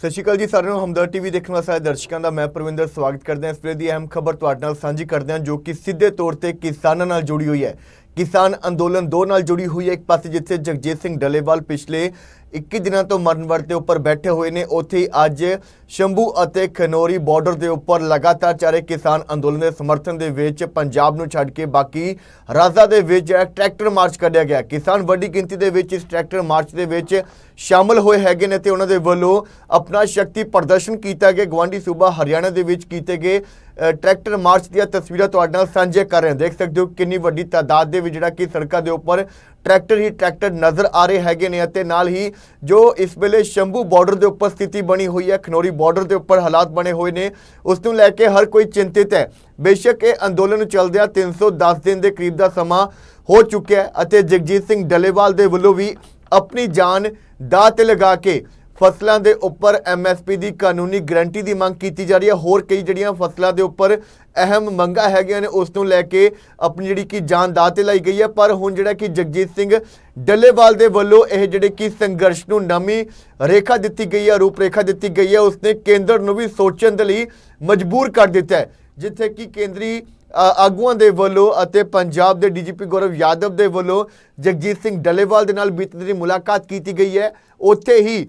ਸਤਿ ਸ਼੍ਰੀ ਅਕਾਲ ਜੀ ਸਾਰਿਆਂ ਨੂੰ ਹਮਦਰ ਟੀਵੀ ਦੇਖਣ ਵਾਲੇ ਸਾਰੇ ਦਰਸ਼ਕਾਂ ਦਾ ਮੈਂ ਪ੍ਰਵਿੰਦਰ, ਸਵਾਗਤ ਕਰਦਾ ਹਾਂ ਇਸ ਵੇਲੇ ਦੀ ਅਹਿਮ ਖਬਰ ਤੁਹਾਡੇ ਨਾਲ ਸਾਂਝੀ ਕਰਦੇ ਹਾਂ ਜੋ ਕਿ ਸਿੱਧੇ ਤੌਰ ਤੇ ਕਿਸਾਨਾਂ ਨਾਲ ਜੁੜੀ ਹੋਈ ਹੈ। ਕਿਸਾਨ ਅੰਦੋਲਨ ਦੋ ਨਾਲ ਜੁੜੀ ਹੋਈ ਹੈ, ਇੱਕ ਪਾਸੇ ਜਿੱਥੇ ਜਗਜੀਤ ਸਿੰਘ ਡਲੇਵਾਲ ਪਿਛਲੇ 21 ਦਿਨਾਂ ਤੋਂ ਮਰਨ ਵਰਤ ਦੇ ਉੱਪਰ ਬੈਠੇ ਹੋਏ ਨੇ। ਉੱਥੇ ਹੀ ਅੱਜ ਸ਼ੰਭੂ ਅਤੇ ਖਨੌਰੀ ਬਾਰਡਰ ਦੇ ਉੱਪਰ ਲਗਾਤਾਰ ਚਾਰੇ ਕਿਸਾਨ ਅੰਦੋਲਨ ਦੇ ਸਮਰਥਨ ਦੇ ਵਿੱਚ ਪੰਜਾਬ ਨੂੰ ਛੱਡ ਕੇ ਬਾਕੀ ਰਾਜਾਂ ਦੇ ਵਿੱਚ ਜਿਹੜਾ ਟਰੈਕਟਰ ਮਾਰਚ ਕੱਢਿਆ ਗਿਆ। ਕਿਸਾਨ ਵੱਡੀ ਗਿਣਤੀ ਦੇ ਵਿੱਚ ਇਸ ਟਰੈਕਟਰ ਮਾਰਚ ਦੇ ਵਿੱਚ ਸ਼ਾਮਲ ਹੋਏ ਹੈਗੇ ਨੇ ਤੇ ਉਹਨਾਂ ਦੇ ਵੱਲੋਂ ਆਪਣਾ ਸ਼ਕਤੀ ਪ੍ਰਦਰਸ਼ਨ ਕੀਤਾ ਗਿਆ। ਗਵਾਂਡੀ ਸੂਬਾ ਹਰਿਆਣਾ ਦੇ ਵਿੱਚ ਕੀਤੇ ਗਏ ਟਰੈਕਟਰ ਮਾਰਚ ਦੀਆਂ ਤਸਵੀਰਾਂ ਤੁਹਾਡੇ ਨਾਲ ਸਾਂਝੇ ਕਰ ਰਹੇ ਹਾਂ। ਦੇਖ ਸਕਦੇ ਹੋ ਕਿੰਨੀ ਵੱਡੀ ਤਾਦਾਦ ਦੇ ਵਿੱਚ ਜਿਹੜਾ ਕਿ ਸੜਕਾਂ ਦੇ ਉੱਪਰ ਟਰੈਕਟਰ ਹੀ ਟਰੈਕਟਰ ਨਜ਼ਰ ਆ ਰਹੇ ਹੈਗੇ ਨੇ ਅਤੇ ਨਾਲ ਹੀ ਜੋ ਇਸ ਵੇਲੇ ਸ਼ੰਭੂ ਬਾਰਡਰ ਦੇ ਉੱਪਰ ਸਥਿਤੀ ਬਣੀ ਹੋਈ ਹੈ, ਖਨੌਰੀ ਬਾਰਡਰ ਦੇ ਉੱਪਰ ਹਾਲਾਤ ਬਣੇ ਹੋਏ ਨੇ, ਉਸ ਨੂੰ ਲੈ ਕੇ ਹਰ ਕੋਈ ਚਿੰਤਿਤ ਹੈ। ਬੇਸ਼ੱਕ ਇਹ ਅੰਦੋਲਨ ਚੱਲਦਿਆਂ 310 ਦਿਨ ਦੇ ਕਰੀਬ ਦਾ ਸਮਾਂ ਹੋ ਚੁੱਕਿਆ ਹੈ ਅਤੇ ਜਗਜੀਤ ਸਿੰਘ ਡੱਲੇਵਾਲ ਦੇ ਵੱਲੋਂ ਵੀ ਆਪਣੀ ਜਾਨ ਦਾਅ ਤੇ ਲਗਾ ਕੇ ਫਸਲਾਂ ਦੇ ਉੱਪਰ ਐਮਐਸਪੀ ਦੀ ਕਾਨੂੰਨੀ ਗਰੰਟੀ ਦੀ ਮੰਗ ਕੀਤੀ ਜਾ ਰਹੀ ਹੈ। ਹੋਰ ਕਈ ਜਿਹੜੀਆਂ ਫਸਲਾਂ ਦੇ ਉੱਪਰ ਅਹਿਮ ਮੰਗਾਂ ਹੈਗੀਆਂ ਨੇ, ਉਸ ਨੂੰ ਲੈ ਕੇ ਆਪਣੀ ਜਿਹੜੀ ਕਿ ਜਾਨ ਦਾਅ ਤੇ ਲਾਈ ਗਈ ਹੈ। ਪਰ ਹੁਣ ਜਿਹੜਾ ਕਿ ਜਗਜੀਤ ਸਿੰਘ ਡੱਲੇਵਾਲ ਦੇ ਵੱਲੋਂ ਇਹ ਜਿਹੜੇ ਕਿ ਸੰਘਰਸ਼ ਨੂੰ ਨਵੀਂ ਰੇਖਾ ਦਿੱਤੀ ਗਈ ਹੈ ਰੂਪ ਰੇਖਾ ਦਿੱਤੀ ਗਈ ਹੈ, ਉਸਨੇ ਕੇਂਦਰ ਨੂੰ ਵੀ ਸੋਚਣ ਦੇ ਲਈ ਮਜਬੂਰ ਕਰ ਦਿੱਤਾ ਹੈ। ਜਿੱਥੇ ਕਿ ਕੇਂਦਰੀ ਆਗੂਆਂ ਦੇ ਵੱਲੋਂ ਅਤੇ ਪੰਜਾਬ ਦੇ ਡੀਜੀਪੀ ਗੌਰਵ ਯਾਦਵ ਦੇ ਵੱਲੋਂ ਜਗਜੀਤ ਸਿੰਘ ਡੱਲੇਵਾਲ ਦੇ ਨਾਲ ਬੀਤੇ ਦਿਨੀ ਮੁਲਾਕਾਤ ਕੀਤੀ ਗਈ ਹੈ। ਉੱਥੇ ਹੀ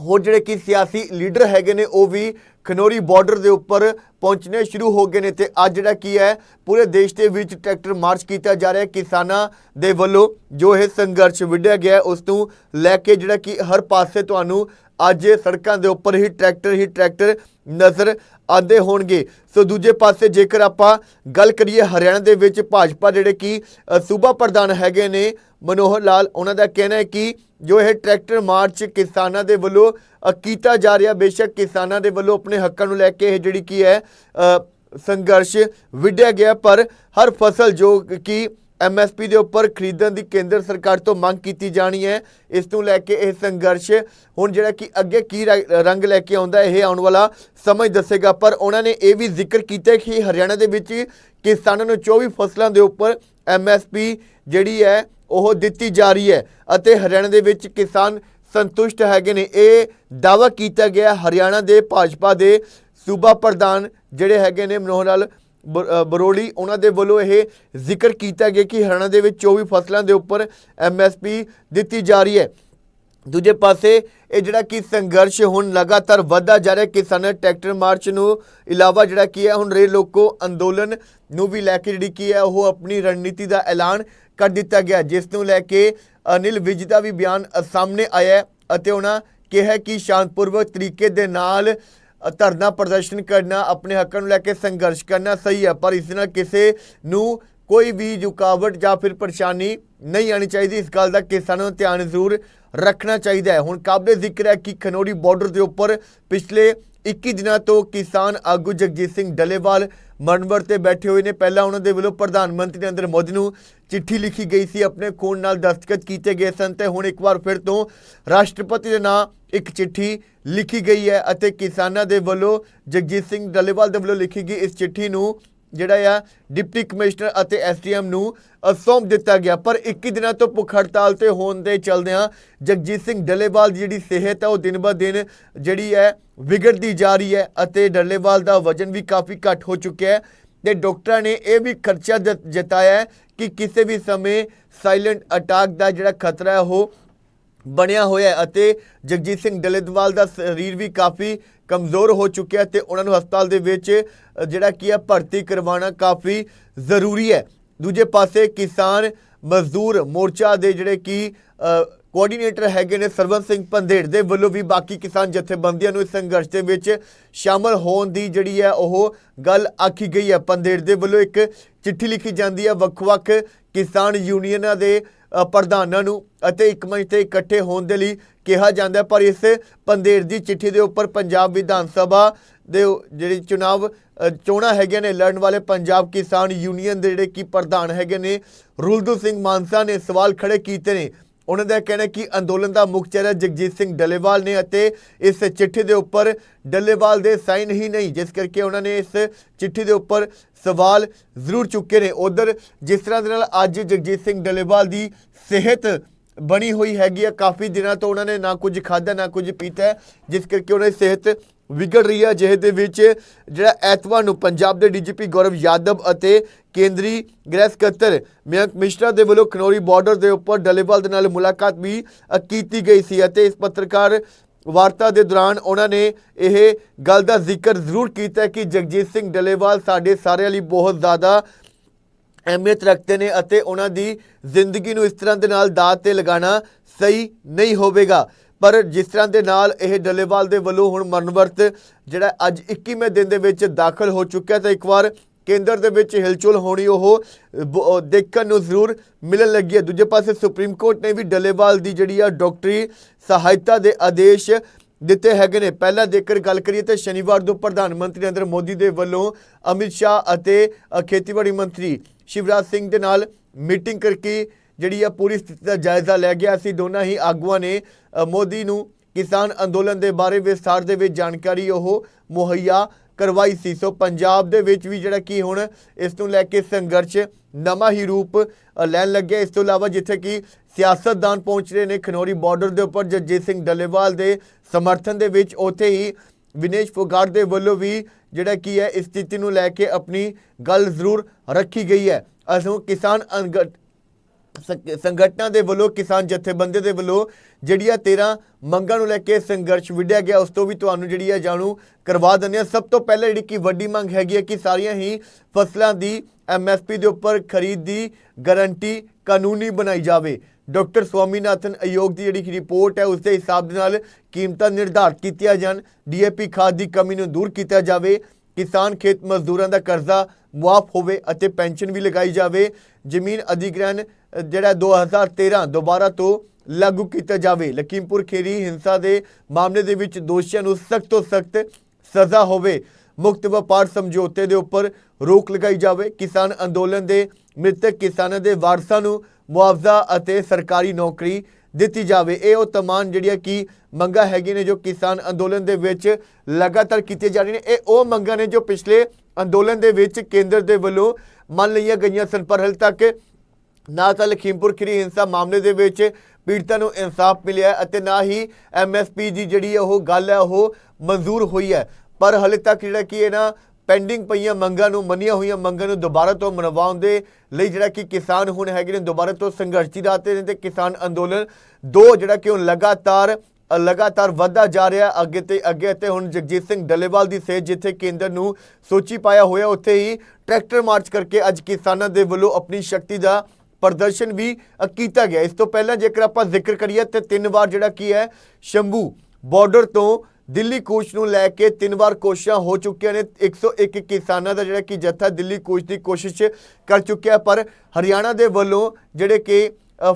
ਹੋਰ ਜਿਹੜੇ ਕਿ ਸਿਆਸੀ ਲੀਡਰ ਹੈਗੇ ਨੇ, ਉਹ ਵੀ ਖਨੌਰੀ ਬਾਰਡਰ ਦੇ ਉੱਪਰ ਪਹੁੰਚਣੇ ਸ਼ੁਰੂ ਹੋ ਗਏ ਨੇ ਤੇ ਅੱਜ ਜਿਹੜਾ ਕੀ ਹੈ, ਪੂਰੇ ਦੇਸ਼ ਦੇ ਵਿੱਚ ਟਰੈਕਟਰ ਮਾਰਚ ਕੀਤਾ ਜਾ ਰਿਹਾ ਹੈ। ਕਿਸਾਨਾਂ ਦੇ ਵੱਲੋਂ ਜੋ ਇਹ ਸੰਘਰਸ਼ ਵਿੱਢਿਆ ਗਿਆ ਉਸ ਨੂੰ ਲੈ ਕੇ ਜਿਹੜਾ ਕਿ ਹਰ ਪਾਸੇ ਤੁਹਾਨੂੰ ਅੱਜ ਸੜਕਾਂ ਦੇ ਉੱਪਰ ਹੀ ਟਰੈਕਟਰ ਹੀ ਟਰੈਕਟਰ ਨਜ਼ਰ ਆਉਂਦੇ ਹੋਣਗੇ। ਸੋ ਦੂਜੇ ਪਾਸੇ ਜੇਕਰ ਆਪਾਂ ਗੱਲ ਕਰੀਏ ਹਰਿਆਣਾ ਦੇ ਵਿੱਚ, ਭਾਜਪਾ ਜਿਹੜੇ ਕਿ ਸੂਬਾ ਪ੍ਰਧਾਨ ਹੈਗੇ ਨੇ, ਮਨੋਹਰ ਲਾਲ, ਉਹਨਾਂ ਦਾ ਕਹਿਣਾ ਹੈ ਕਿ ਜੋ ਇਹ ਟਰੈਕਟਰ ਮਾਰਚ ਕਿਸਾਨਾਂ ਦੇ ਵੱਲੋਂ ਕੀਤਾ ਜਾ ਰਿਹਾ, ਬੇਸ਼ੱਕ ਕਿਸਾਨਾਂ ਦੇ ਵੱਲੋਂ ਆਪਣੇ ਹੱਕਾਂ ਨੂੰ ਲੈ ਕੇ ਇਹ ਜਿਹੜੀ ਕੀ ਹੈ ਸੰਘਰਸ਼ ਵਿੱਢਿਆ ਗਿਆ, ਪਰ ਹਰ ਫਸਲ ਜੋ ਕਿ ਐਮਐਸਪੀ ਦੇ ਉੱਪਰ ਖਰੀਦਣ ਦੀ ਕੇਂਦਰ ਸਰਕਾਰ ਤੋਂ ਮੰਗ ਕੀਤੀ ਜਾਣੀ ਹੈ, ਇਸ ਨੂੰ ਲੈ ਕੇ ਇਹ ਸੰਘਰਸ਼ ਹੁਣ ਜਿਹੜਾ ਕਿ ਅੱਗੇ ਕੀ ਰੰਗ ਲੈ ਕੇ ਆਉਂਦਾ, ਇਹ ਆਉਣ ਵਾਲਾ ਸਮਝ ਦੱਸੇਗਾ। ਪਰ ਉਹਨਾਂ ਨੇ ਇਹ ਵੀ ਜ਼ਿਕਰ ਕੀਤਾ ਕਿ ਹਰਿਆਣਾ ਦੇ ਵਿੱਚ ਕਿਸਾਨਾਂ ਨੂੰ 24 ਫਸਲਾਂ ਦੇ ਉੱਪਰ ਐਮਐਸਪੀ ਜਿਹੜੀ ਹੈ ਉਹ ਦਿੱਤੀ ਜਾ ਰਹੀ ਹੈ ਅਤੇ ਹਰਿਆਣਾ ਦੇ ਵਿੱਚ ਕਿਸਾਨ ਸੰਤੁਸ਼ਟ ਹੈਗੇ ਨੇ। ਇਹ ਦਾਅਵਾ ਕੀਤਾ ਗਿਆ ਹਰਿਆਣਾ ਦੇ ਭਾਜਪਾ ਦੇ ਸੂਬਾ ਪ੍ਰਧਾਨ ਜਿਹੜੇ ਹੈਗੇ ਨੇ ਮਨੋਹਰ ਲਾਲ ਬ- ਅ, ਬਰੋਲੀ ਉਹਨਾਂ ਦੇ ਵੱਲੋਂ ਇਹ ਜ਼ਿਕਰ ਕੀਤਾ ਗਿਆ ਕਿ ਹਰਿਆਣਾ ਦੇ ਵਿੱਚ 24 ਫਸਲਾਂ ਦੇ ਉੱਪਰ ਐਮਐਸਪੀ ਦਿੱਤੀ ਜਾ ਰਹੀ ਹੈ। ਦੂਜੇ ਪਾਸੇ ਇਹ ਜਿਹੜਾ ਕਿ ਸੰਘਰਸ਼ ਹੁਣ ਲਗਾਤਾਰ ਵਧਦਾ ਜਾ ਰਿਹਾ ਕਿਸਾਨਾਂ ਟਰੈਕਟਰ ਮਾਰਚ ਨੂੰ ਇਲਾਵਾ ਜਿਹੜਾ ਕੀ ਹੈ ਹੁਣ ਰੇਲ ਲੋਕੋ ਅੰਦੋਲਨ ਨੂੰ ਵੀ ਲੈ ਕੇ ਜਿਹੜੀ ਕੀ ਹੈ ਉਹ ਆਪਣੀ ਰਣਨੀਤੀ ਦਾ ਐਲਾਨ ਕਰ ਦਿੱਤਾ ਗਿਆ, ਜਿਸ ਨੂੰ ਲੈ ਕੇ ਅਨਿਲ ਵਿਜ ਦਾ ਵੀ ਬਿਆਨ ਸਾਹਮਣੇ ਆਇਆ ਅਤੇ ਉਹਨਾਂ ਕਿਹਾ ਕਿ ਸ਼ਾਂਤਪੂਰਵਕ ਤਰੀਕੇ ਦੇ ਨਾਲ ਧਰਨਾ ਪ੍ਰਦਰਸ਼ਨ ਕਰਨਾ, ਆਪਣੇ ਹੱਕਾਂ ਨੂੰ ਲੈ ਕੇ ਸੰਘਰਸ਼ ਕਰਨਾ ਸਹੀ ਹੈ, ਪਰ ਇਸ ਨਾਲ ਕਿਸੇ ਨੂੰ ਕੋਈ ਵੀ ਰੁਕਾਵਟ ਜਾਂ ਫਿਰ ਪਰੇਸ਼ਾਨੀ ਨਹੀਂ ਆਣੀ ਚਾਹੀਦੀ। ਇਸ ਗੱਲ ਦਾ ਕਿਸਾਨਾਂ ਨੂੰ ਧਿਆਨ ਜ਼ਰੂਰ ਰੱਖਣਾ ਚਾਹੀਦਾ ਹੈ। ਹੁਣ ਕਾਬਲੇ ਜ਼ਿਕਰ ਹੈ ਕਿ ਖਨੌਰੀ ਬਾਰਡਰ ਦੇ ਉੱਪਰ ਪਿਛਲੇ 21 ਦਿਨਾਂ ਤੋਂ ਕਿਸਾਨ ਆਗੂ ਜਗਜੀਤ ਸਿੰਘ ਡਲੇਵਾਲ ਮਨਵਰ ਤੇ ਬੈਠੇ ਹੋਏ ਨੇ। ਪਹਿਲਾਂ ਉਹਨਾਂ ਦੇ ਵੱਲੋਂ ਪ੍ਰਧਾਨ ਮੰਤਰੀ ਨਰਿੰਦਰ ਮੋਦੀ ਨੂੰ ਚਿੱਠੀ ਲਿਖੀ ਗਈ ਸੀ, ਆਪਣੇ ਖੂਨ ਨਾਲ ਦਸਤਖਤ ਕੀਤੇ ਗਏ ਸਨ ਤੇ ਹੁਣ ਇੱਕ ਵਾਰ ਫਿਰ ਤੋਂ ਰਾਸ਼ਟਰਪਤੀ ਦੇ ਨਾਂ ਇੱਕ ਚਿੱਠੀ ਲਿਖੀ ਗਈ ਹੈ ਅਤੇ ਕਿਸਾਨਾਂ ਦੇ ਵੱਲੋਂ ਜਗਜੀਤ ਸਿੰਘ ਡੱਲੇਵਾਲ ਦੇ ਵੱਲੋਂ ਲਿਖੀ ਗਈ ਇਸ ਚਿੱਠੀ ਨੂੰ ਜਿਹੜਾ ਆ, ਡਿਪਟੀ ਕਮਿਸ਼ਨਰ ਅਤੇ ਐਸਡੀਐਮ ਨੂੰ ਸੌਂਪ ਦਿੱਤਾ ਗਿਆ। ਪਰ 21 ਦਿਨਾਂ ਤੋਂ ਭੁੱਖ ਹੜਤਾਲ ਤੇ ਹੋਣ ਦੇ ਚਲਦਿਆਂ ਜਗਜੀਤ ਸਿੰਘ ਡੱਲੇਵਾਲ ਦੀ ਜਿਹੜੀ ਸਿਹਤ ਹੈ ਉਹ ਦਿਨ ਬ ਦਿਨ ਜਿਹੜੀ ਹੈ, ਵਿਗੜਦੀ ਜਾ ਰਹੀ ਹੈ ਅਤੇ ਡੱਲੇਵਾਲ ਦਾ ਵਜਨ ਵੀ ਕਾਫੀ ਘੱਟ ਹੋ ਚੁੱਕਿਆ ਹੈ। ਤੇ ਡਾਕਟਰਾਂ ਨੇ ਇਹ ਵੀ ਖਰਚਾ ਜ- ਜਤਾਇਆ ਕਿ ਕਿਸੇ ਵੀ ਸਮੇਂ ਸਾਇਲੈਂਟ ਅਟੈਕ ਦਾ ਜਿਹੜਾ ਖਤਰਾ ਹੈ, ਉਹ ਬਣਿਆ ਹੋਇਆ ਅਤੇ ਜਗਜੀਤ ਸਿੰਘ ਡਲੇਦਵਾਲ ਦਾ ਸਰੀਰ ਵੀ ਕਾਫੀ ਕਮਜ਼ੋਰ ਹੋ ਚੁੱਕਿਆ ਤੇ ਉਹਨਾਂ ਨੂੰ ਹਸਪਤਾਲ ਦੇ ਵਿੱਚ ਜਿਹੜਾ ਕੀ ਹੈ ਭਰਤੀ ਕਰਵਾਉਣਾ ਕਾਫੀ ਜ਼ਰੂਰੀ ਹੈ। ਦੂਜੇ ਪਾਸੇ ਕਿਸਾਨ ਮਜ਼ਦੂਰ ਮੋਰਚਾ ਦੇ ਜਿਹੜੇ ਕਿ ਅ, ਕੋਆਰਡੀਨੇਟਰ ਹੈਗੇ ਨੇ ਸਰਵਨ ਸਿੰਘ ਪੰਧੇੜ ਦੇ ਵੱਲੋਂ ਵੀ ਬਾਕੀ ਕਿਸਾਨ ਜਥੇਬੰਦੀਆਂ ਨੂੰ ਇਸ ਸੰਘਰਸ਼ ਦੇ ਵਿੱਚ ਸ਼ਾਮਲ ਹੋਣ ਦੀ ਜਿਹੜੀ ਹੈ ਉਹ ਗੱਲ ਆਖੀ ਗਈ ਹੈ। ਪੰਦੇੜ ਦੇ ਵੱਲੋਂ ਇੱਕ ਚਿੱਠੀ ਲਿਖੀ ਜਾਂਦੀ ਹੈ ਵੱਖ-ਵੱਖ ਕਿਸਾਨ ਯੂਨੀਅਨਾਂ ਦੇ ਪ੍ਰਧਾਨਾਂ ਨੂੰ ਅਤੇ ਇੱਕ ਮੰਚ ਤੇ ਇਕੱਠੇ ਹੋਣ ਦੇ ਲਈ ਕਿਹਾ ਜਾਂਦਾ ਪਰ ਇਸ ਪੰਧੇੜ ਦੀ ਚਿੱਠੀ ਦੇ ਉੱਪਰ ਪੰਜਾਬ ਵਿਧਾਨ ਸਭਾ ਦੇ ਉਹ ਜਿਹੜੀ ਚੁਣਾਵ ਅ, ਚੋਣਾਂ ਹੈਗੀਆਂ ਨੇ ਲੜਨ ਵਾਲੇ ਪੰਜਾਬ ਕਿਸਾਨ ਯੂਨੀਅਨ ਦੇ ਜਿਹੜੇ ਕੀ ਪ੍ਰਧਾਨ ਹੈਗੇ ਨੇ ਰੁਲਦੂ ਸਿੰਘ ਮਾਨਸਾ ਨੇ ਸਵਾਲ ਖੜੇ ਕੀਤੇ ਨੇ। ਉਹਨਾਂ ਦਾ ਕਹਿਣਾ ਕਿ ਅੰਦੋਲਨ ਦਾ ਮੁੱਖ ਚਿਹਰਾ ਜਗਜੀਤ ਸਿੰਘ ਡੱਲੇਵਾਲ ਨੇ ਅਤੇ ਇਸ ਚਿੱਠੀ ਦੇ ਉੱਪਰ ਡੱਲੇਵਾਲ ਦੇ ਸਾਈਨ ਹੀ ਨਹੀਂ, ਜਿਸ ਕਰਕੇ ਉਹਨਾਂ ਨੇ ਇਸ ਚਿੱਠੀ ਦੇ ਉੱਪਰ ਸਵਾਲ ਜ਼ਰੂਰ ਚੁੱਕੇ ਨੇ। ਉਧਰ ਜਿਸ ਤਰ੍ਹਾਂ ਦੇ ਨਾਲ ਅੱਜ ਜਗਜੀਤ ਸਿੰਘ ਡੱਲੇਵਾਲ ਦੀ ਸਿਹਤ ਬਣੀ ਹੋਈ ਹੈਗੀ ਆ, ਕਾਫੀ ਦਿਨਾਂ ਤੋਂ ਉਹਨਾਂ ਨੇ ਨਾ ਕੁਝ ਖਾਧਾ, ਨਾ ਕੁਝ ਪੀਤਾ ਜਿਸ ਕਰਕੇ ਉਹਨਾਂ ਦੀ ਸਿਹਤ ਵਿਗੜ ਰਹੀ ਹੈ ਜਿਹੇ ਦੇ ਵਿੱਚ ਜਿਹੜਾ ਐਤਵਾਰ ਨੂੰ ਪੰਜਾਬ ਦੇ ਡੀਜੀਪੀ ਗੌਰਵ ਯਾਦਵ ਅਤੇ ਕੇਂਦਰੀ ਗ੍ਰਹਿ ਸਕੱਤਰ ਮਯੰਕ ਮਿਸ਼ਰਾ ਦੇ ਵੱਲੋਂ ਖਨੌਰੀ ਬਾਰਡਰ ਦੇ ਉੱਪਰ ਡੱਲੇਵਾਲ ਦੇ ਨਾਲ ਮੁਲਾਕਾਤ ਵੀ ਕੀਤੀ ਗਈ ਸੀ ਅਤੇ ਇਸ ਪੱਤਰਕਾਰ ਵਾਰਤਾ ਦੇ ਦੌਰਾਨ ਉਹਨਾਂ ਨੇ ਇਹ ਗੱਲ ਦਾ ਜ਼ਿਕਰ ਜ਼ਰੂਰ ਕੀਤਾ ਕਿ ਜਗਜੀਤ ਸਿੰਘ ਡੱਲੇਵਾਲ ਸਾਡੇ ਸਾਰਿਆਂ ਲਈ ਬਹੁਤ ਜ਼ਿਆਦਾ ਅਹਿਮੀਅਤ ਰੱਖਦੇ ਨੇ ਅਤੇ ਉਹਨਾਂ ਦੀ ਜ਼ਿੰਦਗੀ ਨੂੰ ਇਸ ਤਰ੍ਹਾਂ ਦੇ ਨਾਲ ਦਾਅ ਤੇ ਲਗਾਉਣਾ ਸਹੀ ਨਹੀਂ ਹੋਵੇਗਾ। ਪਰ ਜਿਸ ਤਰ੍ਹਾਂ ਦੇ ਨਾਲ ਇਹ ਡੱਲੇਵਾਲ ਦੇ ਵੱਲੋਂ ਹੁਣ ਮਰਨਵਰਤ ਜਿਹੜਾ ਅੱਜ 21ਵੇਂ ਦਿਨ ਦੇ ਵਿੱਚ ਦਾਖਲ ਹੋ ਚੁੱਕਿਆ ਤਾਂ ਇੱਕ ਵਾਰ ਕੇਂਦਰ ਦੇ ਵਿੱਚ ਹਿਲਚੁਲ ਹੋਣੀ ਉਹ, ਬ- ਦੇਖਣ ਨੂੰ ਜ਼ਰੂਰ ਮਿਲਣ ਲੱਗੀ ਹੈ। ਦੂਜੇ ਪਾਸੇ ਸੁਪਰੀਮ ਕੋਰਟ ਨੇ ਵੀ ਡੱਲੇਵਾਲ ਦੀ ਜਿਹੜੀ ਆ ਡਾਕਟਰੀ ਸਹਾਇਤਾ ਦੇ ਆਦੇਸ਼ ਦਿੱਤੇ ਹੈਗੇ ਨੇ। ਪਹਿਲਾਂ ਜੇਕਰ ਗੱਲ ਕਰੀਏ ਤਾਂ ਸ਼ਨੀਵਾਰ ਨੂੰ ਪ੍ਰਧਾਨ ਮੰਤਰੀ ਨਰਿੰਦਰ ਮੋਦੀ ਦੇ ਵੱਲੋਂ ਅਮਿਤ ਸ਼ਾਹ ਅਤੇ ਖੇਤੀਬਾੜੀ ਮੰਤਰੀ ਸ਼ਿਵਰਾਜ ਸਿੰਘ ਦੇ ਨਾਲ ਮੀਟਿੰਗ ਕਰਕੇ ਜਿਹੜੀ ਆ ਪੂਰੀ ਸਥਿਤੀ ਦਾ ਜਾਇਜ਼ਾ ਲੈ ਗਿਆ ਸੀ। ਦੋਨਾਂ ਹੀ ਆਗੂਆਂ ਨੇ ਮੋਦੀ ਨੂੰ ਕਿਸਾਨ ਅੰਦੋਲਨ ਦੇ ਬਾਰੇ ਵਿਸਥਾਰ ਦੇ ਵਿੱਚ ਜਾਣਕਾਰੀ ਉਹ ਮੁਹੱਈਆ ਕਰਵਾਈ ਸੀ। ਸੋ ਪੰਜਾਬ ਦੇ ਵਿੱਚ ਵੀ ਜਿਹੜਾ ਕੀ ਹੁਣ ਇਸ ਨੂੰ ਲੈ ਕੇ ਸੰਘਰਸ਼ ਨਵਾਂ ਹੀ ਰੂਪ ਲੈਣ ਲੱਗਿਆ। ਇਸ ਤੋਂ ਇਲਾਵਾ ਜਿੱਥੇ ਕਿ ਸਿਆਸਤਦਾਨ ਪਹੁੰਚ ਰਹੇ ਨੇ ਖਨੌਰੀ ਬਾਰਡਰ ਦੇ ਉੱਪਰ ਜਗਜੀਤ ਸਿੰਘ ਡੱਲੇਵਾਲ ਦੇ ਸਮਰਥਨ ਦੇ ਵਿੱਚ। ਉੱਥੇ ਹੀ ਵਿਨੇਸ਼ ਫੋਗਾਟ ਦੇ ਵੱਲੋਂ ਵੀ ਜਿਹੜਾ ਕੀ ਹੈ, ਇਸ ਸਥਿਤੀ ਨੂੰ ਲੈ ਕੇ ਆਪਣੀ ਗੱਲ ਜ਼ਰੂਰ ਰੱਖੀ ਗਈ ਹੈ। ਅਸੋਂ ਕਿਸਾਨ ਅੰਗ- ਸੰਗਠਨਾਂ ਦੇ ਵੱਲੋਂ, ਕਿਸਾਨ ਜਥੇਬੰਦੀ ਦੇ ਵੱਲੋਂ ਜਿਹੜੀਆਂ 13 ਮੰਗਾਂ ਨੂੰ ਲੈ ਕੇ ਸੰਘਰਸ਼ ਵਿੱਢਿਆ ਗਿਆ, ਉਸ ਤੋਂ ਵੀ ਤੁਹਾਨੂੰ ਜਿਹੜੀ ਹੈ ਜਾਣੂ ਕਰਵਾ ਦਿੰਦੇ ਹਾਂ। ਸਭ ਤੋਂ ਪਹਿਲਾਂ ਜਿਹੜੀ ਕਿ ਵੱਡੀ ਮੰਗ ਹੈਗੀ ਹੈ ਕਿ ਸਾਰੀਆਂ ਹੀ ਫਸਲਾਂ ਦੀ ਐਮਐਸਪੀ ਦੇ ਉੱਪਰ ਖਰੀਦ ਦੀ ਗਾਰੰਟੀ ਕਾਨੂੰਨੀ ਬਣਾਈ ਜਾਵੇ। ਡਾਕਟਰ ਸਵਾਮੀਨਾਥਨ ਆਯੋਗ ਦੀ ਜਿਹੜੀ ਰਿਪੋਰਟ ਹੈ ਉਸ ਦੇ ਹਿਸਾਬ ਦੇ ਨਾਲ ਕੀਮਤਾਂ ਨਿਰਧਾਰਤ ਕੀਤੀਆਂ ਜਾਣ। ਡੀਏਪੀ ਖਾਦ ਦੀ ਕਮੀ ਨੂੰ ਦੂਰ ਕੀਤਾ ਜਾਵੇ। ਕਿਸਾਨ ਖੇਤ ਮਜ਼ਦੂਰਾਂ ਦਾ ਕਰਜ਼ਾ ਮੁਆਫ ਹੋਵੇ ਅਤੇ ਪੈਨਸ਼ਨ ਵੀ ਲਗਾਈ ਜਾਵੇ। ਜ਼ਮੀਨ ਅਧਿਗ੍ਰਹਿਣ ਜਿਹੜਾ 2013 ਦੁਬਾਰਾ ਤੋਂ ਲਾਗੂ ਕੀਤਾ ਜਾਵੇ। ਲਖੀਮਪੁਰ ਖੇਰੀ ਹਿੰਸਾ ਦੇ ਮਾਮਲੇ ਦੇ ਵਿੱਚ ਦੋਸ਼ੀਆਂ ਨੂੰ ਸਖਤ ਤੋਂ ਸਖਤ ਸਜ਼ਾ ਹੋਵੇ। ਮੁਕਤ ਵਪਾਰ ਸਮਝੌਤੇ ਦੇ ਉੱਪਰ ਰੋਕ ਲਗਾਈ ਜਾਵੇ। ਕਿਸਾਨ ਅੰਦੋਲਨ ਦੇ ਮ੍ਰਿਤਕ ਕਿਸਾਨਾਂ ਦੇ ਵਾਰਸਾਂ ਨੂੰ ਮੁਆਵਜ਼ਾ ਅਤੇ ਸਰਕਾਰੀ ਨੌਕਰੀ ਦਿੱਤੀ ਜਾਵੇ। ਇਹ ਉਹ ਤਮਾਮ ਜਿਹੜੀਆਂ ਕਿ ਮੰਗਾਂ ਹੈਗੀਆਂ ਨੇ ਜੋ ਕਿਸਾਨ ਅੰਦੋਲਨ ਦੇ ਵਿੱਚ ਲਗਾਤਾਰ ਕੀਤੀਆਂ ਜਾ ਰਹੀਆਂ ਨੇ। ਇਹ ਉਹ ਮੰਗਾਂ ਨੇ ਜੋ ਪਿਛਲੇ ਅੰਦੋਲਨ ਦੇ ਵਿੱਚ ਕੇਂਦਰ ਦੇ ਵੱਲੋਂ ਮੰਨ ਲਈਆਂ ਗਈਆਂ ਸਨ। ਪਰ ਹਾਲੇ ਤੱਕ ਨਾ ਤਾਂ ਲਖੀਮਪੁਰ ਖਰੀ ਹਿੰਸਾ ਮਾਮਲੇ ਦੇ ਵਿੱਚ ਪੀੜਤਾਂ ਨੂੰ ਇਨਸਾਫ ਮਿਲਿਆ ਅਤੇ ਨਾ ਹੀ ਐਮਐਸਪੀ ਦੀ ਜਿਹੜੀ ਹੈ ਉਹ ਗੱਲ ਹੈ ਉਹ ਮਨਜ਼ੂਰ ਹੋਈ ਹੈ। ਪਰ ਹਾਲੇ ਤੱਕ ਜਿਹੜਾ ਕੀ ਹੈ ਨਾ ਪੈਂਡਿੰਗ ਪਈਆਂ ਮੰਗਾਂ ਨੂੰ, ਮੰਨੀਆਂ ਹੋਈਆਂ ਮੰਗਾਂ ਨੂੰ ਦੁਬਾਰਾ ਤੋਂ ਮਨਵਾਉਣ ਦੇ ਲਈ ਜਿਹੜਾ ਕਿ ਕਿਸਾਨ ਹੁਣ ਹੈਗੇ ਨੇ, ਦੁਬਾਰਾ ਤੋਂ ਸੰਘਰਸ਼ੀ ਦੀ ਨੇ ਤੇ ਕਿਸਾਨ ਅੰਦੋਲਨ ਦੋ ਜਿਹੜਾ ਕਿ ਹੁਣ ਲਗਾਤਾਰ ਲਗਾਤਾਰ ਵਧਦਾ ਜਾ ਰਿਹਾ ਅੱਗੇ ਤੇ ਅੱਗੇ ਤੇ ਹੁਣ ਜਗਜੀਤ ਸਿੰਘ ਡੱਲੇਵਾਲ ਦੀ ਸੇਧ ਜਿੱਥੇ ਕੇਂਦਰ ਨੂੰ ਸੋਚੀ ਪਾਇਆ ਹੋਇਆ ਉੱਥੇ ਹੀ ਟਰੈਕਟਰ ਮਾਰਚ ਕਰਕੇ ਅੱਜ ਕਿਸਾਨਾਂ ਦੇ ਵੱਲੋਂ ਆਪਣੀ ਸ਼ਕਤੀ ਦਾ ਪ੍ਰਦਰਸ਼ਨ ਵੀ ਕੀਤਾ ਗਿਆ। ਇਸ ਤੋਂ ਪਹਿਲਾਂ ਜੇਕਰ ਆਪਾਂ ਜ਼ਿਕਰ ਕਰੀਏ ਤੇ ਤਿੰਨ ਵਾਰ ਜਿਹੜਾ ਕੀ ਹੈ, ਸ਼ੰਭੂ ਬਾਰਡਰ ਤੋਂ ਦਿੱਲੀ ਕੂਚ ਨੂੰ ਲੈ ਕੇ ਤਿੰਨ ਵਾਰ ਕੋਸ਼ਿਸ਼ਾਂ ਹੋ ਚੁੱਕੀਆਂ ਨੇ। 101 ਕਿਸਾਨਾਂ ਦਾ ਜਿਹੜਾ ਕਿ ਜੱਥਾ ਦਿੱਲੀ ਕੂਚ ਦੀ ਕੋਸ਼ਿਸ਼ ਕਰ ਚੁੱਕਿਆ, ਪਰ ਹਰਿਆਣਾ ਦੇ ਵੱਲੋਂ ਜਿਹੜੇ ਕਿ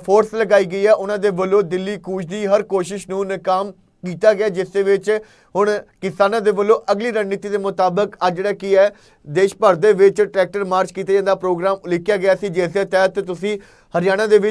ਫੋਰਸ ਲਗਾਈ ਗਈ ਹੈ, ਉਹਨਾਂ ਦੇ ਵੱਲੋਂ ਦਿੱਲੀ ਕੂਚ ਦੀ ਹਰ ਕੋਸ਼ਿਸ਼ ਨੂੰ ਨਾਕਾਮ ਕੀਤਾ ਗਿਆ, ਜਿਸ ਦੇ ਵਿੱਚ ਹੁਣ ਕਿਸਾਨਾਂ ਦੇ ਵੱਲੋਂ ਅਗਲੀ ਰਣਨੀਤੀ ਦੇ ਮੁਤਾਬਕ ਅੱਜ ਜਿਹੜਾ ਕੀ ਹੈ, ਦੇਸ਼ ਭਰ ਦੇ ਵਿੱਚ ਟਰੈਕਟਰ ਮਾਰਚ ਕੀਤਾ ਜਾਂਦਾ ਪ੍ਰੋਗਰਾਮ ਉਲੀਕਿਆ ਗਿਆ ਸੀ, ਜਿਸ ਦੇ ਤਹਿਤ ਤੁਸੀਂ ਹਰਿਆਣਾ ਦੇ ਵਿੱਚ